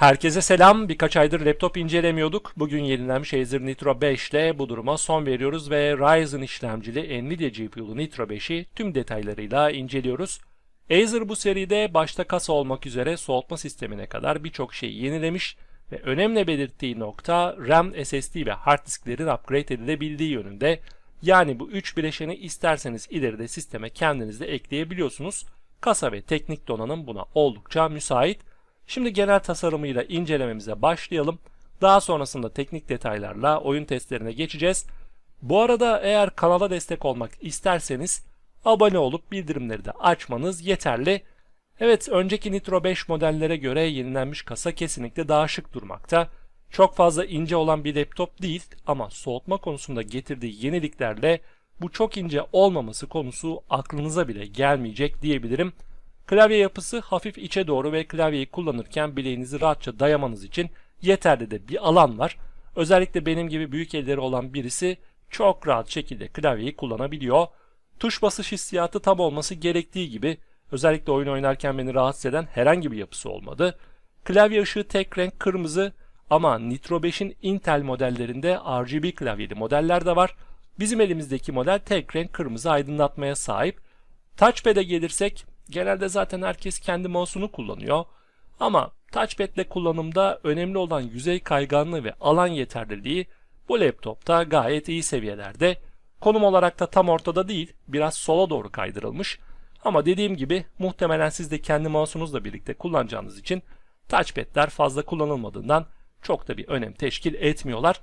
Herkese selam. Birkaç aydır laptop incelemiyorduk. Bugün yenilenmiş Acer Nitro 5 ile bu duruma son veriyoruz ve Ryzen işlemcili Nvidia GPU'lu Nitro 5'i tüm detaylarıyla inceliyoruz. Acer bu seride başta kasa olmak üzere soğutma sistemine kadar birçok şeyi yenilemiş ve önemli belirttiği nokta RAM, SSD ve hard disklerin upgrade edilebildiği yönünde. Yani bu üç bileşeni isterseniz ileride sisteme kendiniz de ekleyebiliyorsunuz. Kasa ve teknik donanım buna oldukça müsait. Şimdi genel tasarımıyla incelememize başlayalım. Daha sonrasında teknik detaylarla oyun testlerine geçeceğiz. Bu arada eğer kanala destek olmak isterseniz abone olup bildirimleri de açmanız yeterli. Evet önceki Nitro 5 modellere göre yenilenmiş kasa kesinlikle daha şık durmakta. Çok fazla ince olan bir laptop değil ama soğutma konusunda getirdiği yeniliklerle bu çok ince olmaması konusu aklınıza bile gelmeyecek diyebilirim. Klavye yapısı hafif içe doğru ve klavyeyi kullanırken bileğinizi rahatça dayamanız için yeterli de bir alan var. Özellikle benim gibi büyük elleri olan birisi çok rahat şekilde klavyeyi kullanabiliyor. Tuş basış hissiyatı tam olması gerektiği gibi özellikle oyun oynarken beni rahatsız eden herhangi bir yapısı olmadı. Klavye ışığı tek renk kırmızı ama Nitro 5'in Intel modellerinde RGB klavyeli modeller de var. Bizim elimizdeki model tek renk kırmızı aydınlatmaya sahip. Touchpad'e gelirsek genelde zaten herkes kendi mouse'unu kullanıyor. Ama touchpad ile kullanımda önemli olan yüzey kayganlığı ve alan yeterliliği bu laptopta gayet iyi seviyelerde. Konum olarak da tam ortada değil, biraz sola doğru kaydırılmış. Ama dediğim gibi muhtemelen siz de kendi mouse'unuzla birlikte kullanacağınız için touchpad'ler fazla kullanılmadığından çok da bir önem teşkil etmiyorlar.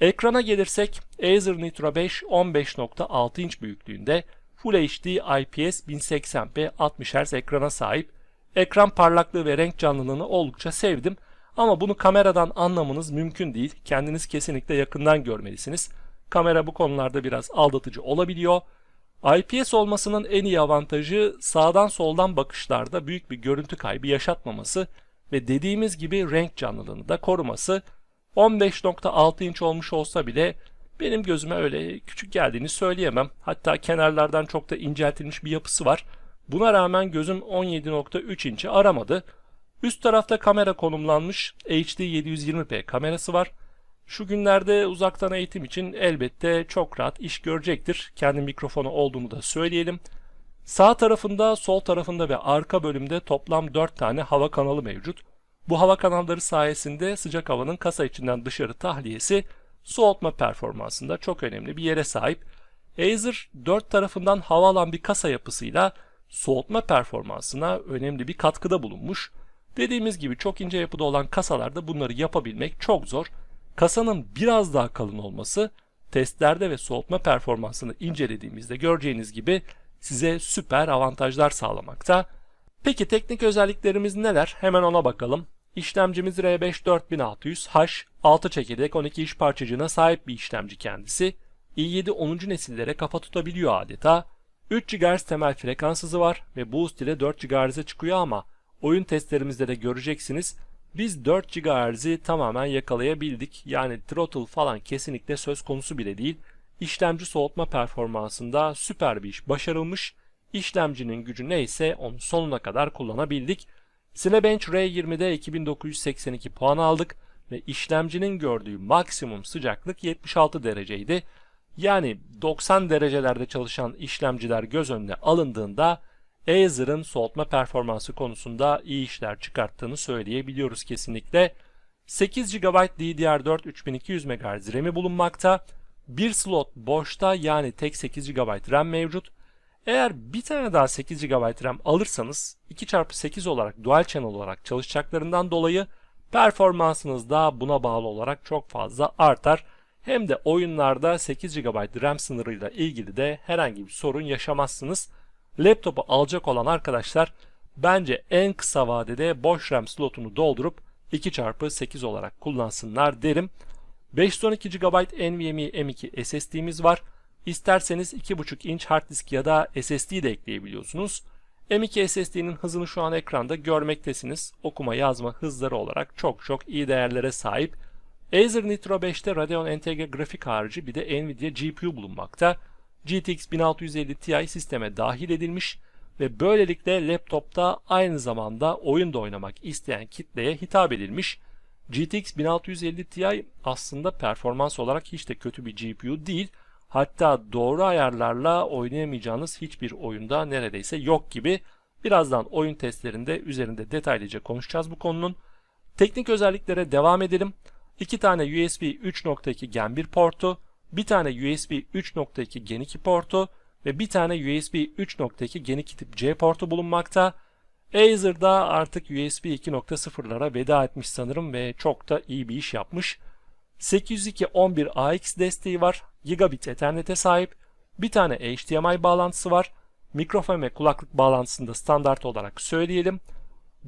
Ekrana gelirsek Acer Nitro 5 15.6 inç büyüklüğünde Full HD IPS 1080p 60 Hz ekrana sahip. Ekran parlaklığı ve renk canlılığını oldukça sevdim ama bunu kameradan anlamanız mümkün değil. Kendiniz kesinlikle yakından görmelisiniz. Kamera bu konularda biraz aldatıcı olabiliyor. IPS olmasının en iyi avantajı sağdan soldan bakışlarda büyük bir görüntü kaybı yaşatmaması ve dediğimiz gibi renk canlılığını da koruması. 15.6 inç olmuş olsa bile benim gözüme öyle küçük geldiğini söyleyemem. Hatta kenarlardan çok da inceltilmiş bir yapısı var. Buna rağmen gözüm 17.3 inç'i aramadı. Üst tarafta kamera konumlanmış HD 720p kamerası var. Şu günlerde uzaktan eğitim için elbette çok rahat iş görecektir. Kendi mikrofonu olduğunu da söyleyelim. Sağ tarafında, sol tarafında ve arka bölümde toplam 4 tane hava kanalı mevcut. Bu hava kanalları sayesinde sıcak havanın kasa içinden dışarı tahliyesi soğutma performansında çok önemli bir yere sahip. Acer dört tarafından hava alan bir kasa yapısıyla soğutma performansına önemli bir katkıda bulunmuş. Dediğimiz gibi çok ince yapıda olan kasalarda bunları yapabilmek çok zor. Kasanın biraz daha kalın olması testlerde ve soğutma performansını incelediğimizde göreceğiniz gibi size süper avantajlar sağlamakta. Peki teknik özelliklerimiz neler? Hemen ona bakalım. İşlemcimiz R5 4600H 6 çekirdek 12 iş parçacığına sahip bir işlemci kendisi. i7 10. nesillere kafa tutabiliyor adeta. 3 GHz temel frekans hızı var ve boost ile 4 GHz'e çıkıyor ama oyun testlerimizde de göreceksiniz biz 4 GHz'i tamamen yakalayabildik. Yani throttle falan kesinlikle söz konusu bile değil. İşlemci soğutma performansında süper bir iş başarılmış. İşlemcinin gücü neyse onu sonuna kadar kullanabildik. Cinebench R20'de 2982 puan aldık ve işlemcinin gördüğü maksimum sıcaklık 76 dereceydi. Yani 90 derecelerde çalışan işlemciler göz önüne alındığında Acer'ın soğutma performansı konusunda iyi işler çıkarttığını söyleyebiliyoruz kesinlikle. 8 GB DDR4 3200 MHz RAM'i bulunmakta. Bir slot boşta yani tek 8 GB RAM mevcut. Eğer bir tane daha 8 GB RAM alırsanız 2x8 olarak dual channel olarak çalışacaklarından dolayı performansınız da buna bağlı olarak çok fazla artar. Hem de oyunlarda 8 GB RAM sınırıyla ilgili de herhangi bir sorun yaşamazsınız. Laptopu alacak olan arkadaşlar bence en kısa vadede boş RAM slotunu doldurup 2x8 olarak kullansınlar derim. 512 GB NVMe M2 SSD'miz var. İsterseniz 2.5 inç hard disk ya da SSD de ekleyebiliyorsunuz. M2 SSD'nin hızını şu an ekranda görmektesiniz. Okuma yazma hızları olarak çok çok iyi değerlere sahip. Acer Nitro 5'te Radeon entegre grafik harici bir de Nvidia GPU bulunmakta. GTX 1650 Ti sisteme dahil edilmiş. ve böylelikle laptopta aynı zamanda oyun da oynamak isteyen kitleye hitap edilmiş. GTX 1650 Ti aslında performans olarak hiç de kötü bir GPU değil. Hatta doğru ayarlarla oynayamayacağınız hiçbir oyunda neredeyse yok gibi. Birazdan oyun testlerinde üzerinde detaylıca konuşacağız bu konunun. Teknik özelliklere devam edelim. 2 tane USB 3.2 Gen 1 portu, bir tane USB 3.2 Gen 2 portu ve bir tane USB 3.2 Gen 2 tip C portu bulunmakta. Acer'da artık USB 2.0'lara veda etmiş sanırım ve çok da iyi bir iş yapmış. 802.11ax desteği var, gigabit ethernet'e sahip, bir tane HDMI bağlantısı var, mikrofon ve kulaklık bağlantısında standart olarak söyleyelim.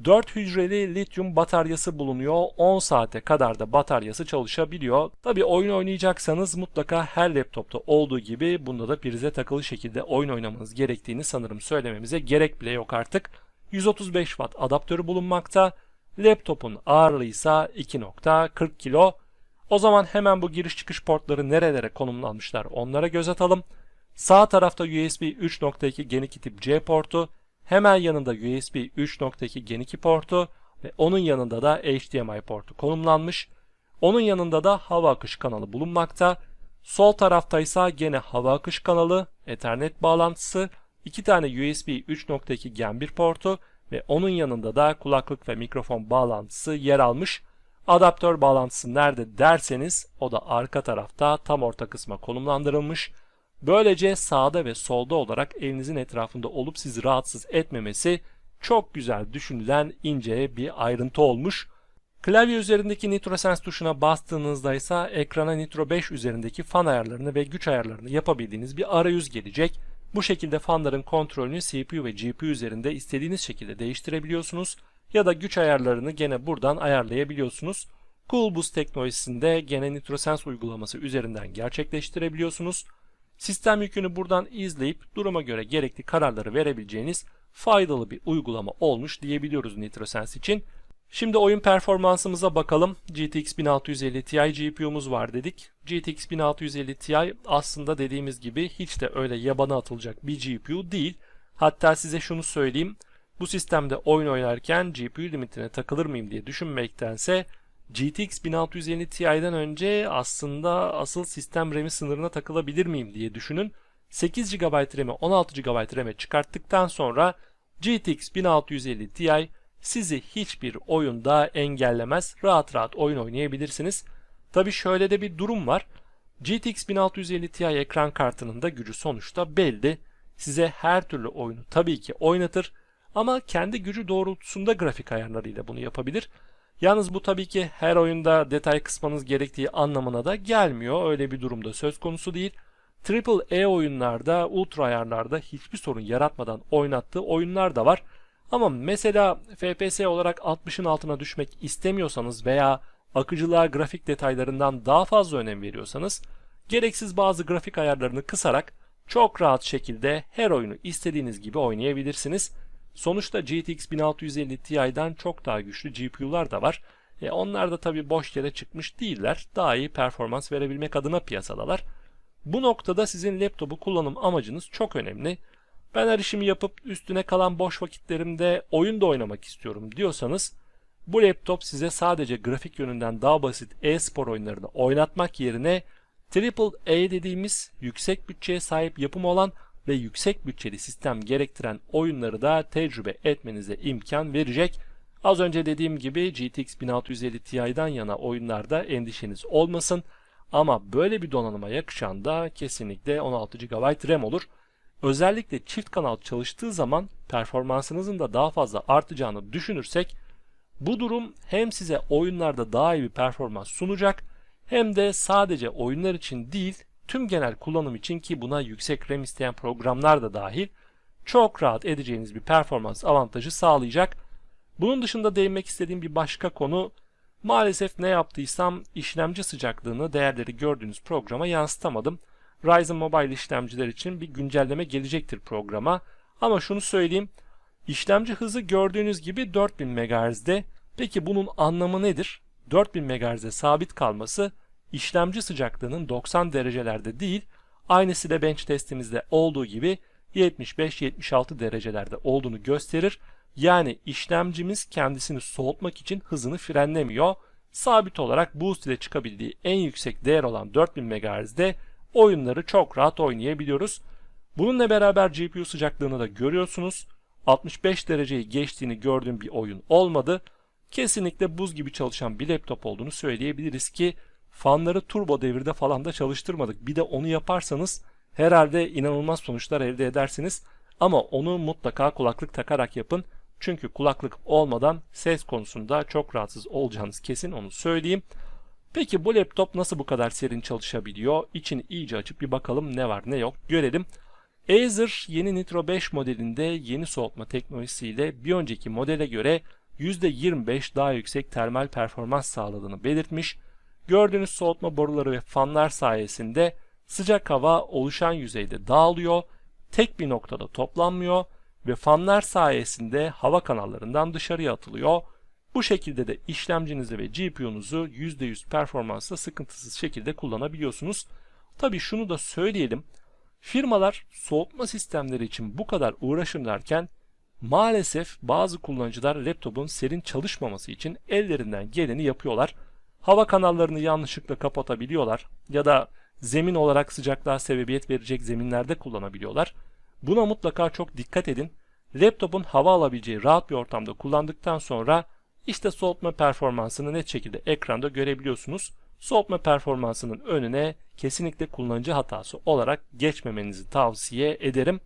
4 hücreli lityum bataryası bulunuyor. 10 saate kadar da bataryası çalışabiliyor. Tabi oyun oynayacaksanız mutlaka her laptopta olduğu gibi bunda da prize takılı şekilde oyun oynamanız gerektiğini sanırım söylememize gerek bile yok artık. 135 watt adaptörü bulunmakta. Laptopun ağırlığı ise 2.40 kilo. O zaman hemen bu giriş çıkış portları nerelere konumlanmışlar onlara göz atalım. Sağ tarafta USB 3.2 Gen 2 tip C portu, hemen yanında USB 3.2 Gen 2 portu ve onun yanında da HDMI portu konumlanmış. Onun yanında da hava akış kanalı bulunmakta. Sol tarafta ise gene hava akış kanalı, Ethernet bağlantısı, iki tane USB 3.2 Gen 1 portu ve onun yanında da kulaklık ve mikrofon bağlantısı yer almış. Adaptör bağlantısı nerede derseniz o da arka tarafta tam orta kısma konumlandırılmış. Böylece sağda ve solda olarak elinizin etrafında olup sizi rahatsız etmemesi çok güzel düşünülen ince bir ayrıntı olmuş. Klavye üzerindeki NitroSense tuşuna bastığınızda ise ekrana Nitro 5 üzerindeki fan ayarlarını ve güç ayarlarını yapabildiğiniz bir arayüz gelecek. Bu şekilde fanların kontrolünü CPU ve GPU üzerinde istediğiniz şekilde değiştirebiliyorsunuz ya da güç ayarlarını gene buradan ayarlayabiliyorsunuz. Coolboost teknolojisinde gene NitroSense uygulaması üzerinden gerçekleştirebiliyorsunuz. Sistem yükünü buradan izleyip duruma göre gerekli kararları verebileceğiniz faydalı bir uygulama olmuş diyebiliyoruz NitroSense için. Şimdi oyun performansımıza bakalım. GTX 1650 Ti GPU'muz var dedik. GTX 1650 Ti aslında dediğimiz gibi hiç de öyle yabana atılacak bir GPU değil. Hatta size şunu söyleyeyim. Bu sistemde oyun oynarken GPU limitine takılır mıyım diye düşünmektense GTX 1650 Ti'den önce aslında asıl sistem RAM'i sınırına takılabilir miyim diye düşünün. 8 GB RAM'i 16 GB RAM'e çıkarttıktan sonra GTX 1650 Ti sizi hiçbir oyunda engellemez. Rahat rahat oyun oynayabilirsiniz. Tabi şöyle de bir durum var. GTX 1650 Ti ekran kartının da gücü sonuçta belli. Size her türlü oyunu tabii ki oynatır ama kendi gücü doğrultusunda grafik ayarlarıyla bunu yapabilir. Yalnız bu tabii ki her oyunda detay kısmanız gerektiği anlamına da gelmiyor. Öyle bir durumda söz konusu değil. Triple E oyunlarda, ultra ayarlarda hiçbir sorun yaratmadan oynattığı oyunlar da var. Ama mesela FPS olarak 60'ın altına düşmek istemiyorsanız veya akıcılığa grafik detaylarından daha fazla önem veriyorsanız gereksiz bazı grafik ayarlarını kısarak çok rahat şekilde her oyunu istediğiniz gibi oynayabilirsiniz. Sonuçta GTX 1650 Ti'den çok daha güçlü GPU'lar da var. E onlar da tabi boş yere çıkmış değiller. Daha iyi performans verebilmek adına piyasadalar. Bu noktada sizin laptopu kullanım amacınız çok önemli. Ben her işimi yapıp üstüne kalan boş vakitlerimde oyun da oynamak istiyorum diyorsanız bu laptop size sadece grafik yönünden daha basit e-spor oyunlarını oynatmak yerine Triple A dediğimiz yüksek bütçeye sahip yapım olan ve yüksek bütçeli sistem gerektiren oyunları da tecrübe etmenize imkan verecek. Az önce dediğim gibi GTX 1650 Ti'den yana oyunlarda endişeniz olmasın. Ama böyle bir donanıma yakışan da kesinlikle 16 GB RAM olur. Özellikle çift kanal çalıştığı zaman performansınızın da daha fazla artacağını düşünürsek bu durum hem size oyunlarda daha iyi bir performans sunacak hem de sadece oyunlar için değil tüm genel kullanım için ki buna yüksek RAM isteyen programlar da dahil çok rahat edeceğiniz bir performans avantajı sağlayacak. Bunun dışında değinmek istediğim bir başka konu maalesef ne yaptıysam işlemci sıcaklığını değerleri gördüğünüz programa yansıtamadım. Ryzen Mobile işlemciler için bir güncelleme gelecektir programa. Ama şunu söyleyeyim. İşlemci hızı gördüğünüz gibi 4000 MHz'de. Peki bunun anlamı nedir? 4000 MHz'de sabit kalması işlemci sıcaklığının 90 derecelerde değil, aynısı da bench testimizde olduğu gibi 75-76 derecelerde olduğunu gösterir. Yani işlemcimiz kendisini soğutmak için hızını frenlemiyor. Sabit olarak boost ile çıkabildiği en yüksek değer olan 4000 MHz'de oyunları çok rahat oynayabiliyoruz. Bununla beraber GPU sıcaklığını da görüyorsunuz. 65 dereceyi geçtiğini gördüğüm bir oyun olmadı. Kesinlikle buz gibi çalışan bir laptop olduğunu söyleyebiliriz ki fanları turbo devirde falan da çalıştırmadık. Bir de onu yaparsanız herhalde inanılmaz sonuçlar elde edersiniz. Ama onu mutlaka kulaklık takarak yapın. Çünkü kulaklık olmadan ses konusunda çok rahatsız olacağınız kesin onu söyleyeyim. Peki bu laptop nasıl bu kadar serin çalışabiliyor? İçini iyice açıp bir bakalım ne var ne yok görelim. Acer yeni Nitro 5 modelinde yeni soğutma teknolojisiyle bir önceki modele göre %25 daha yüksek termal performans sağladığını belirtmiş. Gördüğünüz soğutma boruları ve fanlar sayesinde sıcak hava oluşan yüzeyde dağılıyor, tek bir noktada toplanmıyor ve fanlar sayesinde hava kanallarından dışarıya atılıyor. Bu şekilde de işlemcinizi ve GPU'nuzu %100 performansla sıkıntısız şekilde kullanabiliyorsunuz. Tabi şunu da söyleyelim. Firmalar soğutma sistemleri için bu kadar uğraşırlarken maalesef bazı kullanıcılar laptopun serin çalışmaması için ellerinden geleni yapıyorlar. Hava kanallarını yanlışlıkla kapatabiliyorlar ya da zemin olarak sıcaklığa sebebiyet verecek zeminlerde kullanabiliyorlar. Buna mutlaka çok dikkat edin. Laptopun hava alabileceği rahat bir ortamda kullandıktan sonra işte soğutma performansını net şekilde ekranda görebiliyorsunuz. Soğutma performansının önüne kesinlikle kullanıcı hatası olarak geçmemenizi tavsiye ederim.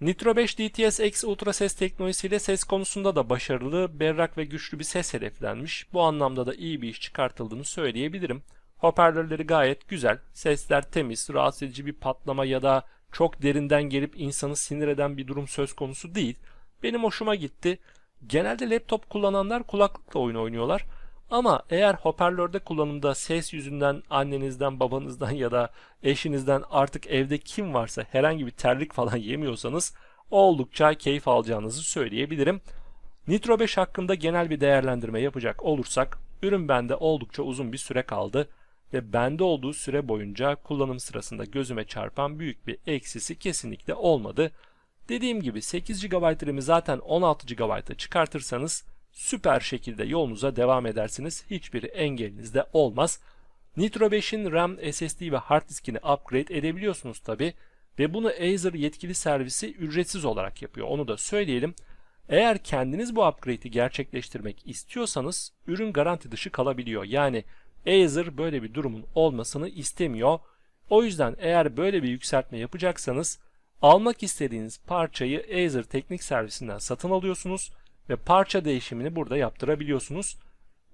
Nitro 5 DTS X ultra ses teknolojisiyle ses konusunda da başarılı, berrak ve güçlü bir ses hedeflenmiş. Bu anlamda da iyi bir iş çıkartıldığını söyleyebilirim. Hoparlörleri gayet güzel, sesler temiz, rahatsız edici bir patlama ya da çok derinden gelip insanı sinir eden bir durum söz konusu değil. Benim hoşuma gitti. Genelde laptop kullananlar kulaklıkla oyun oynuyorlar. Ama eğer hoparlörde kullanımda ses yüzünden annenizden, babanızdan ya da eşinizden artık evde kim varsa herhangi bir terlik falan yemiyorsanız oldukça keyif alacağınızı söyleyebilirim. Nitro 5 hakkında genel bir değerlendirme yapacak olursak ürün bende oldukça uzun bir süre kaldı ve bende olduğu süre boyunca kullanım sırasında gözüme çarpan büyük bir eksisi kesinlikle olmadı. Dediğim gibi 8 GB RAM'i zaten 16 GB'a çıkartırsanız süper şekilde yolunuza devam edersiniz. Hiçbir engeliniz de olmaz. Nitro 5'in RAM, SSD ve hard diskini upgrade edebiliyorsunuz tabi ve bunu Acer yetkili servisi ücretsiz olarak yapıyor. Onu da söyleyelim. Eğer kendiniz bu upgrade'i gerçekleştirmek istiyorsanız ürün garanti dışı kalabiliyor. Yani Acer böyle bir durumun olmasını istemiyor. O yüzden eğer böyle bir yükseltme yapacaksanız almak istediğiniz parçayı Acer teknik servisinden satın alıyorsunuz ve parça değişimini burada yaptırabiliyorsunuz.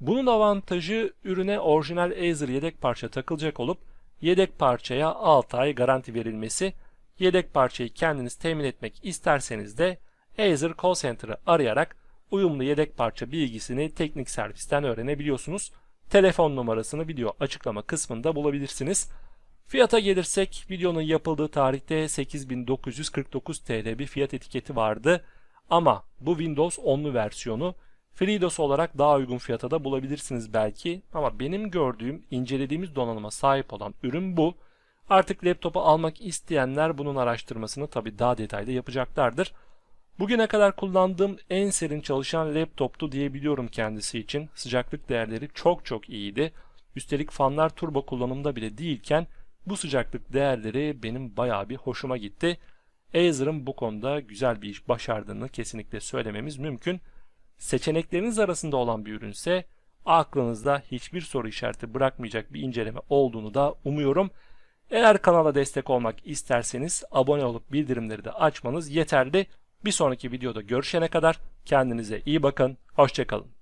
Bunun avantajı ürüne orijinal Acer yedek parça takılacak olup yedek parçaya 6 ay garanti verilmesi. Yedek parçayı kendiniz temin etmek isterseniz de Acer Call Center'ı arayarak uyumlu yedek parça bilgisini teknik servisten öğrenebiliyorsunuz. Telefon numarasını video açıklama kısmında bulabilirsiniz. Fiyata gelirsek videonun yapıldığı tarihte 8949 TL bir fiyat etiketi vardı. Ama bu Windows 10'lu versiyonu FreeDOS olarak daha uygun fiyata da bulabilirsiniz belki. Ama benim gördüğüm, incelediğimiz donanıma sahip olan ürün bu. Artık laptopu almak isteyenler bunun araştırmasını tabi daha detaylı yapacaklardır. Bugüne kadar kullandığım en serin çalışan laptoptu diyebiliyorum kendisi için. Sıcaklık değerleri çok çok iyiydi. Üstelik fanlar turbo kullanımda bile değilken bu sıcaklık değerleri benim bayağı bir hoşuma gitti. Acer'ın bu konuda güzel bir iş başardığını kesinlikle söylememiz mümkün. Seçenekleriniz arasında olan bir ürünse aklınızda hiçbir soru işareti bırakmayacak bir inceleme olduğunu da umuyorum. Eğer kanala destek olmak isterseniz abone olup bildirimleri de açmanız yeterli. Bir sonraki videoda görüşene kadar kendinize iyi bakın, hoşçakalın.